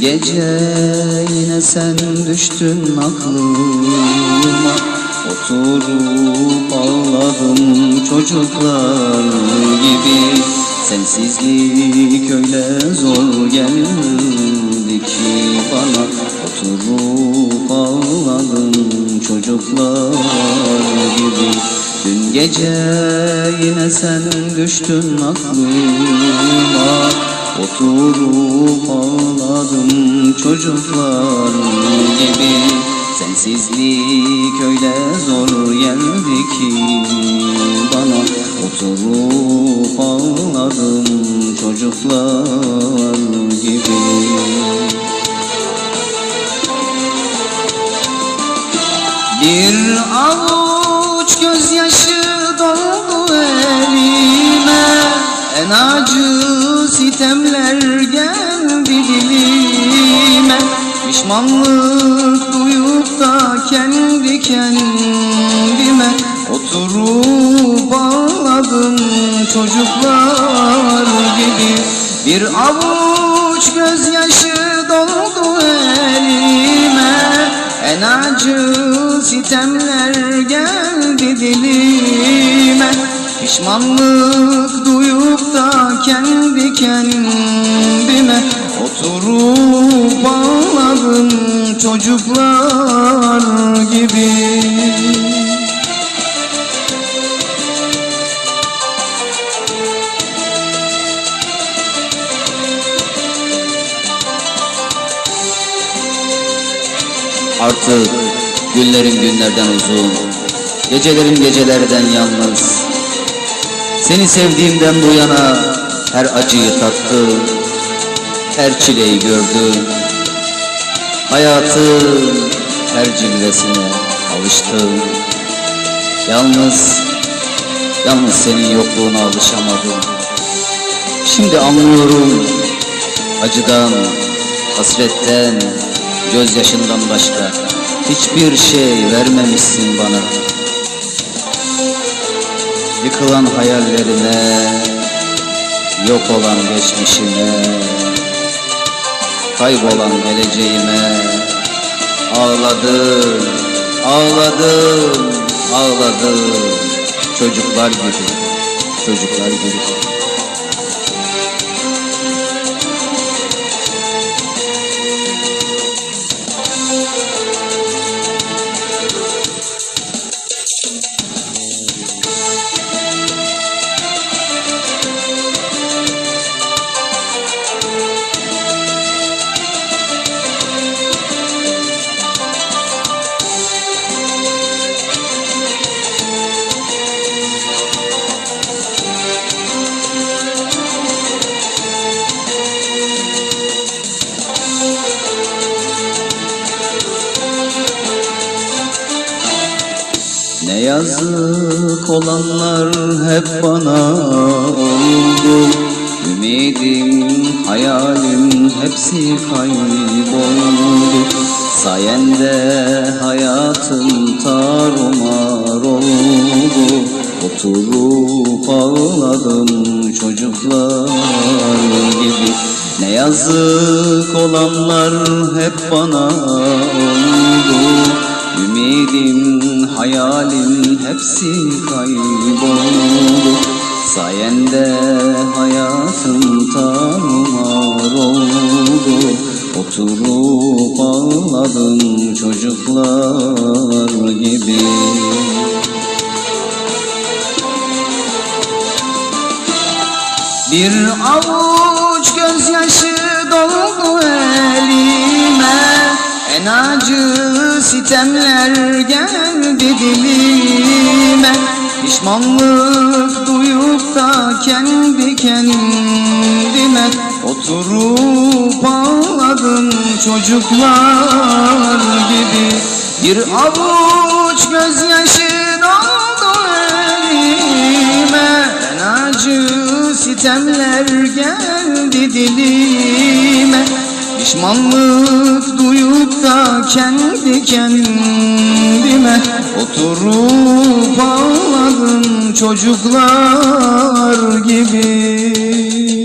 Gece yine sen düştün aklıma. Oturup ağladım çocuklar gibi. Sensizlik öyle zor geldi ki bana. Oturup ağladım çocuklar gibi. Dün gece yine sen düştün aklıma Oturup ağladım çocuklar gibi. Sensizlik öyle zor geldi ki bana. Oturup ağladım çocuklar gibi. Bir avuç gözyaşı En acı sitemler geldi dilime Pişmanlık duyup da kendi kendime. Oturup ağladım çocuklar gibi. Bir avuç gözyaşı doldu elime. En acı sitemler geldi dilime Pişmanlık duyup da kendi kendime Oturup ağladım çocuklar gibi. Artık günlerim günlerden uzun Gecelerim gecelerden yalnız Seni sevdiğimden bu yana Her acıyı tattım Her çileyi gördüm Hayatın her cilvesine alıştım Yalnız Yalnız senin yokluğuna alışamadım. Şimdi anlıyorum Acıdan, hasretten, gözyaşından başka hiçbir şey vermemişsin bana. Yıkılan hayallerime, yok olan geçmişime, kaybolan geleceğime ağladım, ağladım, ağladım. Çocuklar gibi, çocuklar gibi. Ne yazık olanlar hep bana oldu Ümidim, hayalim hepsi kayboldu. Sayende hayatım tarumar oldu. Oturup ağladım çocuklar gibi. Ne yazık olanlar hep bana oldu Hayalim hepsi kayboldu. Sayende hayatım tarumar oldu. Oturup ağladım çocuklar gibi. Bir avuç sitemler geldi dilime. Pişmanlık duyup da kendi kendime Oturup ağladım. Çocuklar gibi Bir avuç gözyaşı doldu elime. En acı sitemler geldi dilime Pişmanlık duyup da kendi kendime Oturup ağladım çocuklar gibi